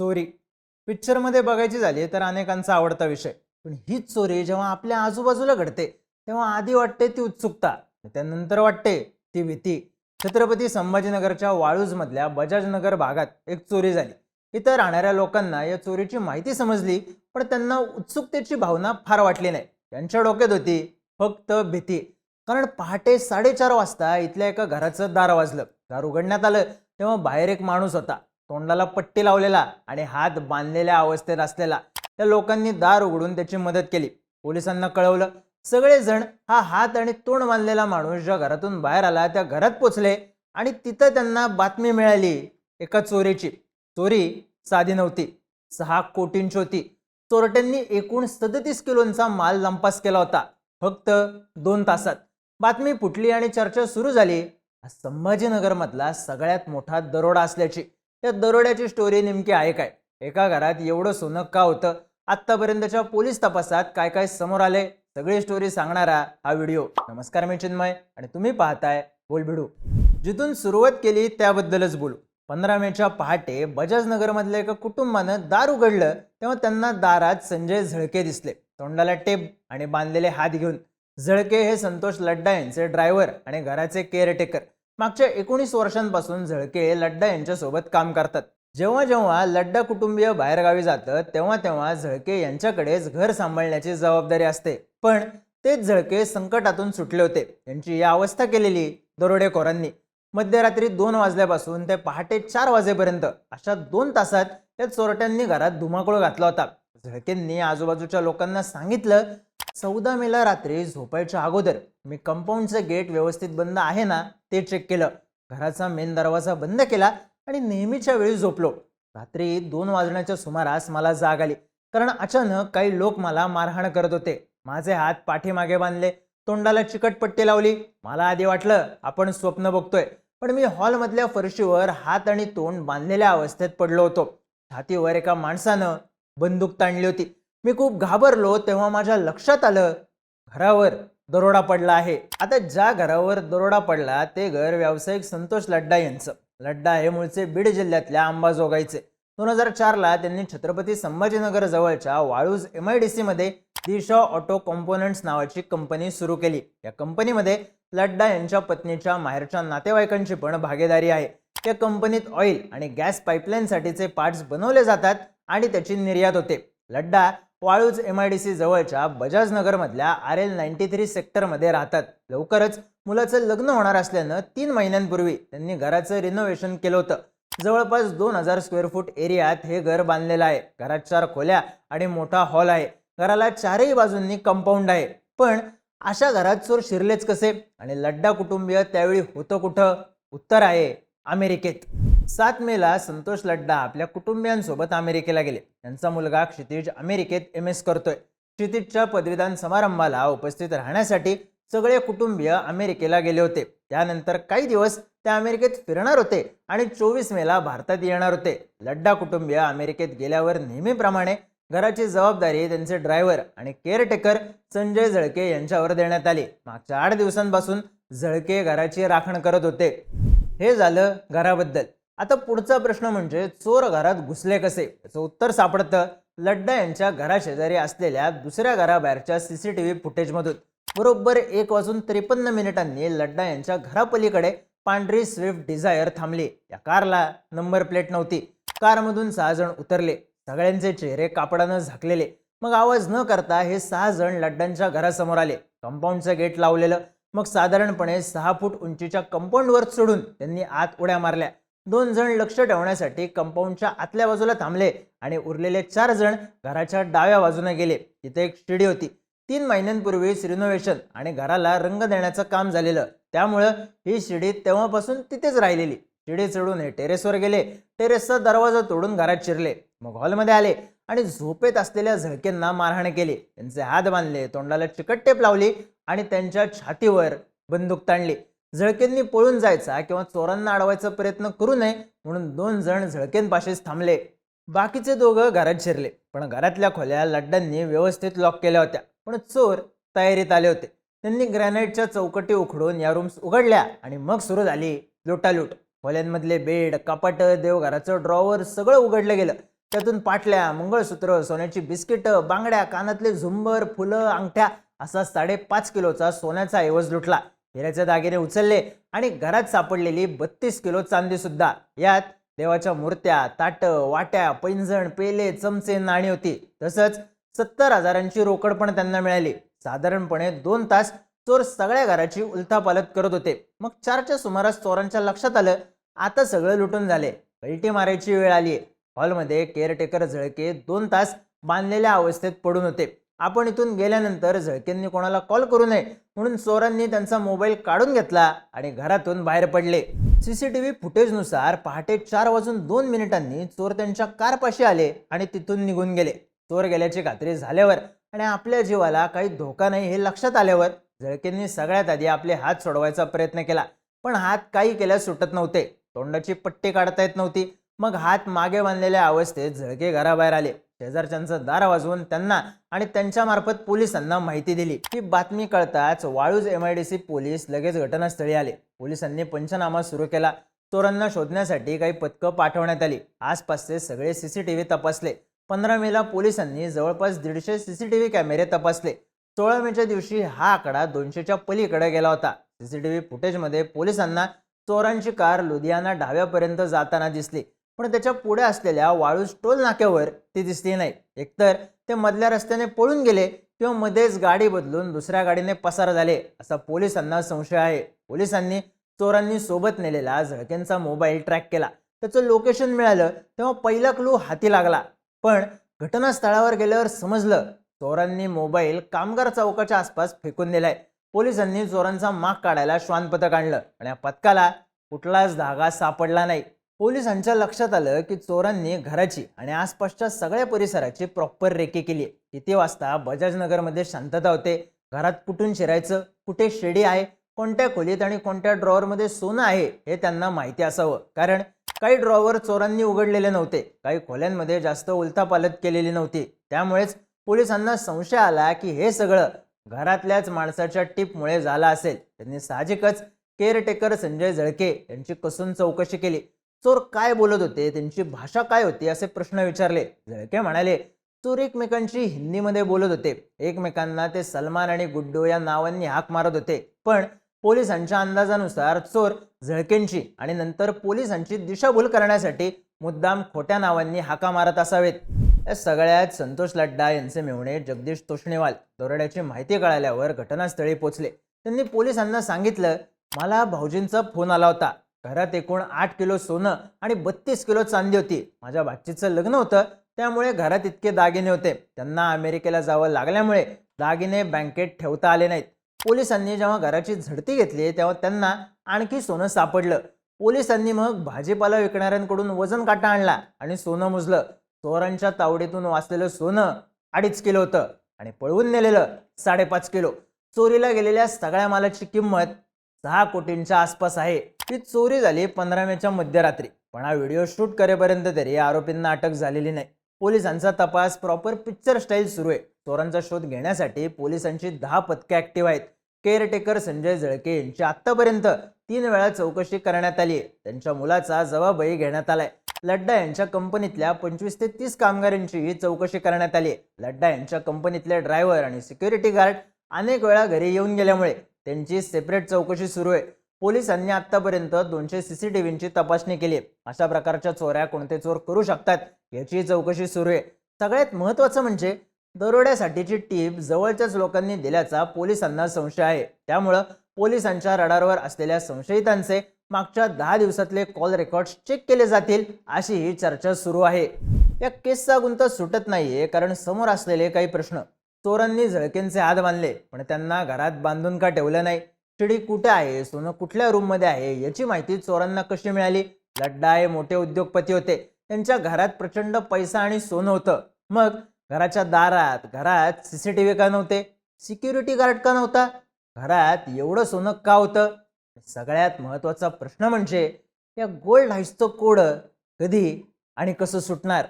चोरी पिक्चरमध्ये बघायची झाली तर अनेकांचा आवडता विषय. पण हीच चोरी जेव्हा आपल्या आजूबाजूला घडते तेव्हा आधी वाटते ती उत्सुकता त्यानंतर वाटते ती भीती. छत्रपती संभाजीनगरच्या वाळूजमधल्या बजाजनगर भागात एक चोरी झाली. इथं राहणाऱ्या लोकांना या चोरीची माहिती समजली पण त्यांना उत्सुकतेची भावना फार वाटली नाही. त्यांच्या डोक्यात होती फक्त भीती. कारण पहाटे साडेचार वाजता इथल्या एका घराचं दार वाजलं. दार उघडण्यात आलं तेव्हा बाहेर एक माणूस होता. तोंडाला पट्टी लावलेला आणि हात बांधलेल्या अवस्थेत असलेला. त्या लोकांनी दार उघडून त्याची मदत केली. पोलिसांना कळवलं सगळेजण हा हात आणि तोंड बांधलेला माणूस ज्या घरातून बाहेर आला त्या घरात पोचले आणि तिथं त्यांना बातमी मिळाली एका चोरीची. चोरी साधी नव्हती सहा कोटींची होती. चोरट्यांनी एकूण सदतीस किलोंचा माल लंपास केला होता फक्त दोन तासात. बातमी फुटली आणि चर्चा सुरू झाली. संभाजीनगरमधला सगळ्यात मोठा दरोडा असल्याची. त्या दरोड्याची स्टोरी नेमकी आहे काय? एका घरात एवढं सोनं का होतं? आत्तापर्यंतच्या पोलीस तपासात काय काय समोर आले सगळी स्टोरी सांगणारा हा व्हिडिओ नमस्कार मी चिन्मय आणि तुम्ही पाहताय बोलभिडू जिथून सुरुवात केली त्याबद्दलच बोलू. पंधरा मेच्या पहाटे बजाजनगरमधल्या एका कुटुंबानं दार उघडलं तेव्हा त्यांना दारात संजय झळके दिसले. तोंडाला टेप आणि बांधलेले हात घेऊन. झळके हे संतोष लड्डा यांचे ड्रायव्हर आणि घराचे केअरटेकर मागच्या एकोणीस वर्षांपासून झळके लड्डा यांच्यासोबत काम करतात. जेव्हा जेव्हा लड्डा कुटुंबीय बाहेरगावी जातं तेव्हा तेव्हा झळके यांच्याकडेच घर सांभाळण्याची जबाबदारी असते. पण तेच झळके संकटातून सुटले होते. यांची या अवस्था केलेली दरोडेखोरांनी. मध्यरात्री दोन वाजल्यापासून ते पहाटे चार वाजेपर्यंत अशा दोन तासात या चोरट्यांनी घरात धुमाकूळ घातला होता. झळकेंनी आजूबाजूच्या लोकांना सांगितलं चौदा मेला रात्री झोपायच्या अगोदर मी कंपाऊंडचं गेट व्यवस्थित बंद आहे ना ते चेक केलं. घराचा मेन दरवाजा बंद केला आणि नेहमीच्या वेळी झोपलो. रात्री दोन वाजण्याच्या सुमारास मला जाग आली. कारण अचानक काही लोक मला मारहाण करत होते. माझे हात पाठीमागे बांधले. तोंडाला चिकट पट्टी लावली. मला आधी वाटलं आपण स्वप्न बघतोय. पण मी हॉलमधल्या फरशीवर हात आणि तोंड बांधलेल्या अवस्थेत पडलो होतो. छातीवर एका माणसानं बंदूक ताणली होती. मी खूप घाबरलो तेव्हा माझ्या लक्षात आलं घरावर दरोडा पडला आहे. आता ज्या घरावर दरोडा पडला ते घर व्यावसायिक संतोष लड्डा यांचं. लड्डा हे मूळचे बीड जिल्ह्यातल्या अंबाजोगाईचे. दोन हजार चारला त्यांनी छत्रपती संभाजीनगर जवळच्या वाळूज एम आय डी सीमध्ये दिशा ऑटो कॉम्पोनंट्स नावाची कंपनी सुरू केली. या कंपनीमध्ये लड्डा यांच्या पत्नीच्या माहेरच्या नातेवाईकांची पण भागीदारी आहे. त्या कंपनीत ऑइल आणि गॅस पाईपलाईनसाठीचे पार्ट्स बनवले जातात आणि त्याची निर्यात होते. Ladda Waluj M I D C जवळच्या बजाजनगरमधल्या आर एल नाईन्टी थ्री सेक्टरमध्ये राहतात. लवकरच मुलाचं लग्न होणार असल्यानं तीन महिन्यांपूर्वी त्यांनी घराचं रिनोव्हेशन केलं होतं. जवळपास दोन हजार स्क्वेअर फूट एरियात हे घर बांधलेलं आहे. घरात चार खोल्या आणि मोठा हॉल आहे. घराला चारही बाजूंनी कंपाऊंड आहे. पण अशा घरात चोर शिरलेच कसे? आणि लड्डा कुटुंबीय त्यावेळी होतं कुठं? उत्तर आहे अमेरिकेत. सात मेला संतोष लड्डा आपल्या कुटुंबियांसोबत अमेरिकेला गेले. त्यांचा मुलगा क्षितिज अमेरिकेत एम एस करतोय. क्षितिजच्या पदवीदान समारंभाला उपस्थित राहण्यासाठी सगळे कुटुंबीय अमेरिकेला गेले होते. त्यानंतर काही दिवस ते अमेरिकेत फिरणार होते आणि चोवीस मेला भारतात येणार होते. लड्डा कुटुंबीय अमेरिकेत गेल्यावर नेहमीप्रमाणे घराची जबाबदारी त्यांचे ड्रायव्हर आणि केअरटेकर संजय झळके यांच्यावर देण्यात आली. मागच्या आठ दिवसांपासून झळके घराची राखण करत होते. हे झालं घराबद्दल. आता पुढचा प्रश्न म्हणजे चोर घरात घुसले कसे? याचं उत्तर सापडतं. लड्डा यांच्या घराशेजारी असलेल्या दुसऱ्या घराबाहेरच्या सी सी टी व्ही फुटेजमधून. बरोबर एक वाजून त्रेपन्न मिनिटांनी लड्डा यांच्या घरापलीकडे पांढरी स्विफ्ट डिझायर थांबली. या कारला नंबर प्लेट नव्हती. कारमधून सहा जण उतरले. सगळ्यांचे चेहरे कापडानं झाकलेले. मग आवाज न करता हे सहा जण लड्डांच्या घरासमोर आले. कंपाऊंडचं गेट लावलेलं. मग साधारणपणे सहा फूट उंचीच्या कंपाऊंडवर चढून त्यांनी आत उड्या मारल्या. दोन जण लक्ष ठेवण्यासाठी कंपाऊंडच्या आतल्या बाजूला थांबले आणि उरलेले चार जण घराच्या डाव्या बाजूने गेले. तिथे एक शिडी होती. तीन महिन्यांपूर्वीच रिनोव्हेशन आणि घराला रंग देण्याचं काम झालेलं. त्यामुळं ही शिडी तेव्हापासून तिथेच राहिलेली. शिडी चढून हे टेरेसवर गेले. टेरेसचा दरवाजा तोडून घरात शिरले. मग हॉलमध्ये आले आणि झोपेत असलेल्या झळकेंना मारहाण केली. त्यांचे हात बांधले तोंडाला चिकट टेप लावली आणि त्यांच्या छातीवर बंदूक ताणली. झळकेंनी पळून जायचा किंवा चोरांना अडवायचा प्रयत्न करू नये म्हणून दोन जण झळकेंपाशीच थांबले. बाकीचे दोघं घरात शिरले. पण घरातल्या खोल्या लड्डांनी व्यवस्थित लॉक केल्या होत्या. पण चोर तयारीत आले होते. त्यांनी ग्रॅनाईटच्या चौकटी उखडून या रूम्स उघडल्या आणि मग सुरू झाली लुटालूट. खोल्यांमधले बेड कपाट देवघराचं ड्रॉवर सगळं उघडलं गेलं. त्यातून पाटल्या मंगळसूत्र सोन्याची बिस्किटं बांगड्या कानातले झुंबर फुलं अंगठ्या असा साडेपाच किलोचा सोन्याचा ऐवज लुटला. हिऱ्याचे दागिने उचलले आणि घरात सापडलेली बत्तीस किलो चांदी सुद्धा. यात देवाच्या मूर्त्या ताटं वाट्या पैंजण पेले चमचे नाणी होती. तसंच सत्तर हजारांची रोकड पण त्यांना मिळाली. साधारणपणे दोन तास चोर सगळ्या घराची उलथापालत करत होते. मग चारच्या सुमारास चोरांच्या लक्षात आलं आता सगळं लुटून झाले. कलटी मारायची वेळ आली. हॉलमध्ये केअरटेकर झळके दोन तास बांधलेल्या अवस्थेत पडून होते. आपण इथून गेल्यानंतर झळकेंनी कोणाला कॉल करू नये म्हणून चोरांनी त्यांचा मोबाईल काढून घेतला आणि घरातून बाहेर पडले. सीसीटीव्ही फुटेजनुसार पहाटे चार वाजून दोन मिनिटांनी चोर त्यांच्या कारपाशी आले आणि तिथून निघून गेले. चोर गेल्याची खात्री झाल्यावर आणि आपल्या जीवाला काही धोका नाही हे लक्षात आल्यावर झळकेंनी सगळ्यात आधी आपले हात सोडवायचा प्रयत्न केला. पण हात काही केल्यास सुटत नव्हते. तोंडाची पट्टी काढता येत नव्हती. मग हात मागे बांधलेल्या अवस्थेत झळके घराबाहेर आले. शेजारच्यांचं दार वाजवून त्यांना आणि त्यांच्यामार्फत पोलिसांना माहिती दिली. ही बातमी कळताच Waluj M I D C police लगेच घटनास्थळी आले. पोलिसांनी पंचनामा सुरू केला. चोरांना शोधण्यासाठी काही पथकं पाठवण्यात आली. आसपासचे सगळे सीसीटीव्ही तपासले. पंधरा मेला पोलिसांनी जवळपास दीडशे सीसीटीव्ही कॅमेरे तपासले. सोळा मेच्या दिवशी हा आकडा दोनशेच्या पलीकडे गेला होता. सीसीटीव्ही फुटेजमध्ये पोलिसांना चोरांची कार लुधियाना डाव्यापर्यंत जाताना दिसली. पण त्याच्या पुढे असलेल्या वाळूज टोल नाक्यावर ती दिसली नाही. एकतर ते मधल्या रस्त्याने पळून गेले किंवा मध्येच गाडी बदलून दुसऱ्या गाडीने पसार झाले असा पोलिसांना संशय आहे. पोलिसांनी चोरांनी सोबत नेलेला झळकेंचा मोबाईल ट्रॅक केला. त्याचं लोकेशन मिळालं तेव्हा पहिला क्लू हाती लागला. पण घटनास्थळावर गेल्यावर समजलं चोरांनी मोबाईल कामगार चौकाच्या आसपास फेकून दिलाय. पोलिसांनी चोरांचा माग काढायला श्वान पथक आणलं आणि या पथकाला कुठलाच धागा सापडला नाही. पोलिसांच्या लक्षात आलं की चोरांनी घराची आणि आसपासच्या सगळ्या परिसराची प्रॉपर रेकी केली. किती वाजता बजाजनगरमध्ये शांतता होते. घरात कुठून शिरायचं? कुठे शेडी आहे? कोणत्या खोलीत आणि कोणत्या ड्रॉवरमध्ये सोनं आहे? हे त्यांना माहिती असावं. कारण काही ड्रॉवर चोरांनी उघडलेले नव्हते. काही खोल्यांमध्ये जास्त उलथापालत केलेली नव्हती. त्यामुळेच पोलिसांना संशय आला की हे सगळं घरातल्याच माणसाच्या टिपमुळे झालं असेल. त्यांनी साहजिकच केअरटेकर संजय जळके यांची कसून चौकशी केली. चोर काय बोलत होते त्यांची भाषा काय होती असे प्रश्न विचारले. जळके म्हणाले चोर एकमेकांशी हिंदीमध्ये बोलत होते. एकमेकांना ते सलमान आणि गुड्डू या नावांनी हाक मारत होते. पण पोलिसांच्या अंदाजानुसार चोर झळकेंची आणि नंतर पोलिसांची दिशाभूल करण्यासाठी मुद्दाम खोट्या नावांनी हाका मारत असावेत. या सगळ्यात संतोष लड्डा यांचे मेहुणे जगदीश तोष्णेवाल दरोड्याची माहिती कळाल्यावर घटनास्थळी पोचले त्यांनी पोलिसांना सांगितलं मला भाऊजींचा फोन आला होता. घरात एकूण आठ किलो सोनं आणि बत्तीस किलो चांदी होती. माझ्या भाचीचं लग्न होतं त्यामुळे घरात इतके दागिने होते. त्यांना अमेरिकेला जावं लागल्यामुळे दागिने बँकेत ठेवता आले नाहीत. पोलिसांनी जेव्हा घराची झडती घेतली तेव्हा त्यांना आणखी सोनं सापडलं. पोलिसांनी मग भाजीपाला विकणाऱ्यांकडून वजन काटा आणला आणि सोनं मुजलं. चोरांच्या तावडीतून वाचलेलं सोनं अडीच किलो होतं आणि पळवून नेलेलं साडेपाच किलो. चोरीला गेलेल्या सगळ्या मालाची किंमत सहा कोटींच्या आसपास आहे. ती चोरी झाली पंधरा मेच्या मध्यरात्री. पण हा व्हिडिओ शूट करेपर्यंत तरी आरोपींना अटक झालेली नाही. पोलिसांचा तपास प्रॉपर पिक्चर स्टाईल सुरू आहे. चोरांचा शोध घेण्यासाठी पोलिसांची दहा पथके ऍक्टिव्ह आहेत. केअरटेकर संजय जळके यांची आतापर्यंत तीन वेळा चौकशी करण्यात आली आहे. त्यांच्या मुलाचा जबाबही घेण्यात आलाय. लड्डा यांच्या कंपनीतल्या पंचवीस ते तीस कामगारांचीही चौकशी करण्यात आली आहे. लड्डा यांच्या कंपनीतले ड्रायव्हर आणि सिक्युरिटी गार्ड अनेक वेळा घरी येऊन गेल्यामुळे त्यांची सेपरेट चौकशी सुरू आहे. पोलिसांनी आतापर्यंत दोनशे सीसीटीव्हींची तपासणी केली आहे. अशा प्रकारच्या चोऱ्या कोणते चोर करू शकतात याची चौकशी सुरू आहे. सगळ्यात महत्त्वाचं म्हणजे दरोड्यासाठीची टीप जवळच्याच लोकांनी दिल्याचा पोलिसांना संशय आहे. त्यामुळं पोलिसांच्या रडारवर असलेल्या संशयितांचे मागच्या दहा दिवसातले कॉल रेकॉर्ड्स चेक केले जातील अशी ही चर्चा सुरू आहे. या केसचा गुंत सुटत नाहीये कारण समोर असलेले काही प्रश्न चोरांनी झळकेंचे हात बांधले पण त्यांना घरात बांधून का ठेवलं नाही? शिडी कुठे आहे? सोनं कुठल्या रूममध्ये आहे? याची माहिती चोरांना कशी मिळाली? लड्डा हे मोठे उद्योगपती होते. त्यांच्या घरात प्रचंड पैसा आणि सोनं होतं. मग घराच्या दारात घरात सीसीटीव्ही का नव्हते? सिक्युरिटी गार्ड का नव्हता? घरात एवढं सोनं का होतं? सगळ्यात महत्त्वाचा प्रश्न म्हणजे या गोल्ड हाईसचं कोड कधी आणि कसं सुटणार?